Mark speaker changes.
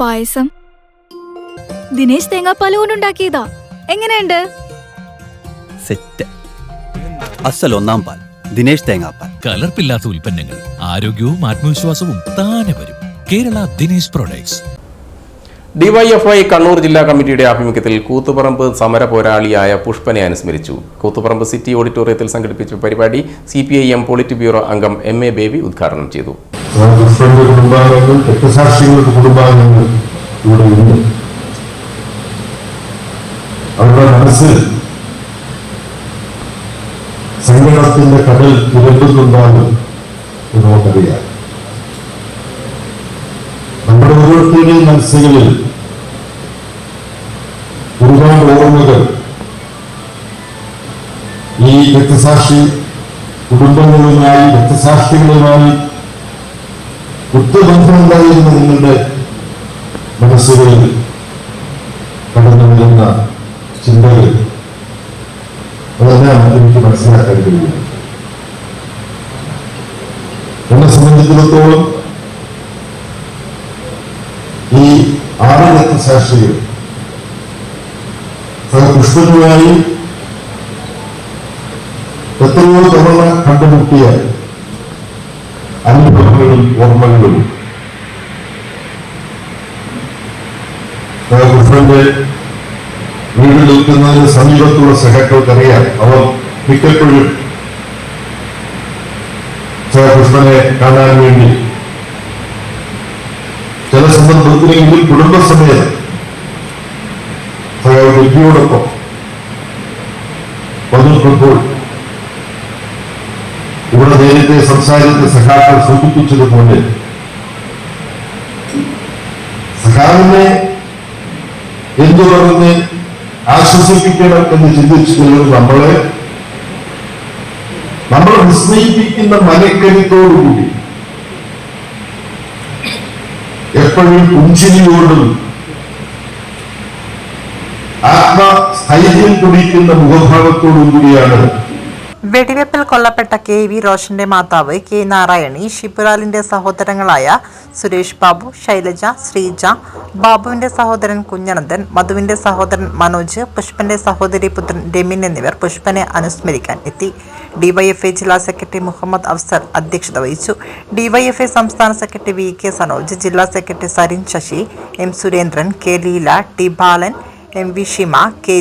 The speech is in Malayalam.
Speaker 1: പായസം. ദിനേശ് തേങ്ങാപ്പാൽ കൊണ്ടുണ്ടാക്കിയതാ എങ്ങനെയുണ്ട്?
Speaker 2: സെറ്റ്. അസൽ ഒന്നാം പാൽ ദിനേശ് തേങ്ങാപ്പാൽ.
Speaker 3: കലർപ്പില്ലാത്ത ഉൽപ്പന്നങ്ങൾ ആരോഗ്യവും ആത്മവിശ്വാസവും താനെ വരും. കേരള ദിനേശ് പ്രൊഡക്ട്സ്
Speaker 4: ഡിവൈഎഫ്ഐ കണ്ണൂർ ജില്ലാ കമ്മിറ്റിയുടെ ആഭിമുഖ്യത്തിൽ കൂത്തുപറമ്പ് സമര പോരാളിയായ പുഷ്പനെ അനുസ്മരിച്ചു. കൂത്തുപറമ്പ് സിറ്റി ഓഡിറ്റോറിയത്തിൽ സംഘടിപ്പിച്ച പരിപാടി C P I M polit bureau അംഗം എം എ ബേബി ഉദ്ഘാടനം ചെയ്തു.
Speaker 5: ക്രിസ്ത്യന്റെ കുടുംബാംഗങ്ങൾ രക്തസാക്ഷികളുടെ കുടുംബാംഗങ്ങൾ ഇവിടെ ഉണ്ട്. അവരുടെ മനസ്സിൽ സങ്കടത്തിന്റെ കടൽ തുരമ്പുന്നുണ്ടാകും എന്ന് നമുക്കറിയാം. നമ്മുടെ ഓരോരുത്തരുടെയും മനസ്സുകളിൽ ഒരുപാട് ഓർമ്മകൾ ഈ രക്തസാക്ഷി കുടുംബങ്ങളുമായി രക്തസാക്ഷികളുമായി ഉത്തബന്ധമുണ്ടായിരുന്ന നിങ്ങളുടെ മനസ്സുകളിൽ കടന്നു വരുന്ന ചിന്തകൾ. അതെല്ലാം എനിക്ക് മനസ്സിലാക്കാൻ കഴിയും. എന്നെ സംബന്ധിച്ചിടത്തോളം ഈ ആറ് സാക്ഷികൾ പുഷ്പനുമായി എത്രയോ തവണ കണ്ടുമുട്ടിയ അനുഭവങ്ങളും ഓർമ്മകളും. കൃഷ്ണന്റെ വീട് നിൽക്കുന്നതിന് സമീപത്തുള്ള സഹക്കൾക്കറിയാം അവർ മിക്കപ്പോഴും കൃഷ്ണനെ കാണാൻ വേണ്ടി ചില സന്ദർഭത്തിലെങ്കിൽ കുടുംബസമേതം വ്യക്തിയോടൊപ്പം വന്നിട്ടുമ്പോൾ ഇവിടെ നേരത്തെ സംസാരിച്ച സഖാക്കൾ സൂചിപ്പിച്ചതുപോലെ സഖാവിനെ എന്തു പറഞ്ഞ് ആശ്വസിപ്പിക്കണം എന്ന് ചിന്തിച്ചിട്ടുള്ളത് നമ്മളെ. നമ്മൾ വിസ്മയിപ്പിക്കുന്ന മനക്കരുത്തോടുകൂടി എപ്പോഴും പുഞ്ചിരിയോടും ആത്മസ്ഥൈര്യം കുടിക്കുന്ന മുഖഭാവത്തോടും കൂടിയാണ്
Speaker 6: വെടിവെപ്പിൽ കൊല്ലപ്പെട്ട കെ വി റോഷന്റെ മാതാവ് കെ നാരായണി ഷിബുലാലിന്റെ സഹോദരങ്ങളായ സുരേഷ് ബാബു ശൈലജ ശ്രീജ ബാബുവിന്റെ സഹോദരൻ കുഞ്ഞനന്ദൻ മധുവിന്റെ സഹോദരൻ മനോജ് പുഷ്പന്റെ സഹോദരി പുത്രൻ രമിൻ എന്നിവർ പുഷ്പനെ അനുസ്മരിക്കാൻ എത്തി. ഡിവൈഎഫ്ഐ ജില്ലാ സെക്രട്ടറി മുഹമ്മദ് അഫ്സർ അധ്യക്ഷത വഹിച്ചു. ഡിവൈഎഫ്ഐ സംസ്ഥാന സെക്രട്ടറി വി കെ സനോജ് ജില്ലാ secretary Sarin Sasi M Surendran K Leela T Balan M V Shima K